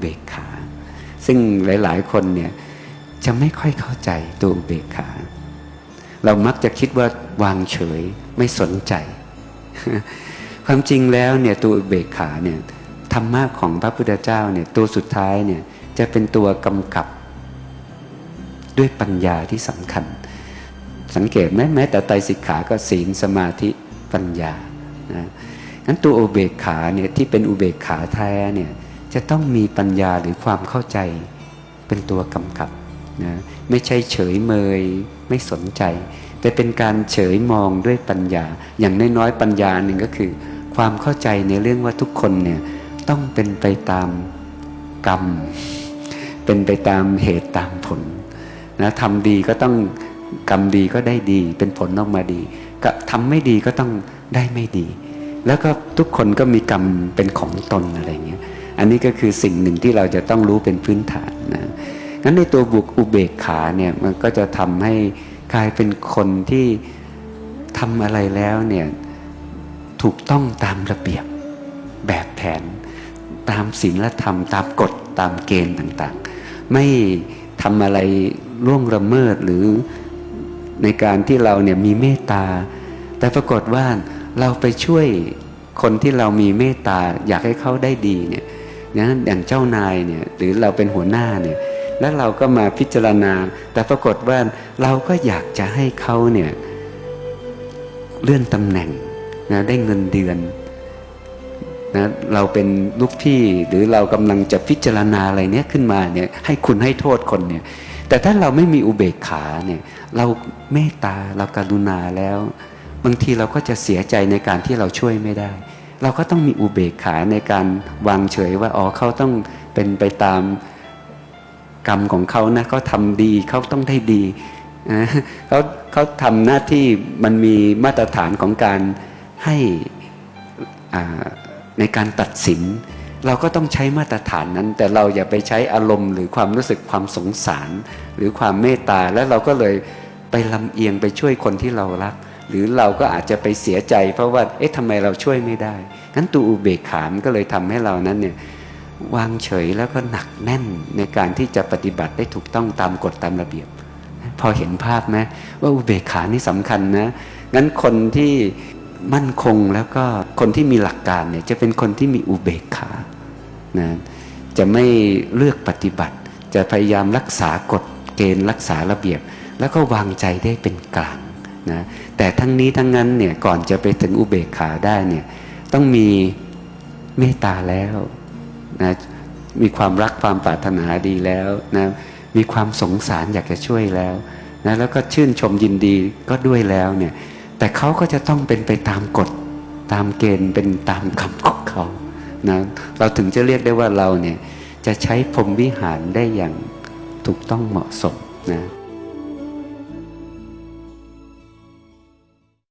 เบกขา ซึ่งหลาย ๆ คนเนี่ยจะไม่ค่อยเข้าใจตัวอุเบกขา เรามักจะคิดว่าวางเฉยไม่สนใจ ความจริงแล้วเนี่ยตัวอุเบกขาเนี่ยธรรมะของพระพุทธเจ้าเนี่ยตัวสุดท้ายเนี่ยจะเป็นตัวกำกับด้วยปัญญาที่สำคัญ สังเกตไหมแม้แต่ไตรสิกขาก็ศีลสมาธิปัญญานะงั้นตัวอุเบกขาเนี่ยที่เป็นอุเบกขาแท้เนี่ย จะต้องมีปัญญาหรือความเข้าใจเป็นตัวกำกับนะไม่ใช่เฉยเมยไม่สนใจ แต่เป็นการเฉยมองด้วยปัญญา อย่างน้อยๆปัญญาหนึ่งก็คือ ความเข้าใจในเรื่องว่าทุกคนเนี่ยต้องเป็นไปตามกรรม เป็นไปตามเหตุตามผลนะทำดีก็ต้องกรรมดีก็ได้ดี เป็นผลออกมาดีก็ทำไม่ดีก็ต้องได้ไม่ดี แล้วก็ทุกคนก็มีกรรมเป็นของตนอะไรเงี้ย อันนี้ก็คือสิ่งหนึ่งที่เราจะต้องรู้เป็นพื้นฐานนะงั้นในตัวบุกอุเบกขาเนี่ยมันก็จะทำให้กลายเป็นคนที่ทำอะไรแล้วเนี่ยถูกต้องตามระเบียบแบบแผน ตามศีลธรรม ตามกฎตามเกณฑ์ต่างๆ ไม่ทำอะไรล่วงละเมิดหรือในการที่เราเนี่ยมีเมตตา แต่ปรากฏว่าเราไปช่วยคนที่เรามีเมตตาอยากให้เขาได้ดีเนี่ย นั้นอย่างเจ้านายเนี่ยหรือเราเป็นหัวหน้าเนี่ยแล้วเราก็มาพิจารณา แต่ปรากฏว่าเราก็อยากจะให้เขาเนี่ยเลื่อนตำแหน่งนะได้เงินเดือนนะเราเป็นลูกพี่หรือเรากำลังจะพิจารณาอะไรเนี้ยขึ้นมาเนี่ยให้คุณให้โทษคนเนี่ยแต่ถ้าเราไม่มีอุเบกขาเนี่ยเราเมตตาเราการุณาแล้ว บางทีเราก็จะเสียใจในการที่เราช่วยไม่ได้ เราก็ต้องมีอุเบกขาในการวางเฉยว่าอ๋อเขาต้องเป็นไปตามกรรมของเขานะเขาทำดีเขาต้องได้ดีเขาเขาทำหน้าที่มันมีมาตรฐานของการให้ในการตัดสิน เราก็ต้องใช้มาตรฐานนั้น แต่เราอย่าไปใช้อารมณ์ หรือความรู้สึกความสงสาร หรือความเมตตาแล้วเราก็เลยไปลำเอียงไปช่วยคนที่เรารัก หรือเราก็อาจจะไปเสียใจ เพราะว่าเอ๊ะทำไมเราช่วยไม่ได้งั้นตัวอุเบกขามก็เลยทำให้เรานั้นเนี่ยวางเฉยแล้วก็หนักแน่นในการที่จะปฏิบัติได้ถูกต้องตามกฎตามระเบียบ พอเห็นภาพไหมว่าอุเบกขานี่สำคัญนะงั้นคนที่มั่นคงแล้วก็คนที่มีหลักการเนี่ยจะเป็นคนที่มีอุเบกขานะจะไม่เลือกปฏิบัติ จะพยายามรักษากฎเกณฑ์รักษาระเบียบ แล้วก็วางใจได้เป็นกลาง นะแต่ทั้งนี้ทั้งนั้นเนี่ยก่อนจะไปถึงอุเบกขาได้เนี่ยต้องมีเมตตาแล้วนะมีความรักความปรารถนาดีแล้วนะมีความสงสารอยากจะช่วยแล้วนะแล้วก็ชื่นชมยินดีก็ด้วยแล้วเนี่ยแต่เขาก็จะต้องเป็นไปตามกฎตามเกณฑ์เป็นตามคำของเขานะเราถึงจะเรียกได้ว่าเราเนี่ยจะใช้พรมวิหารได้อย่างถูกต้องเหมาะสมนะ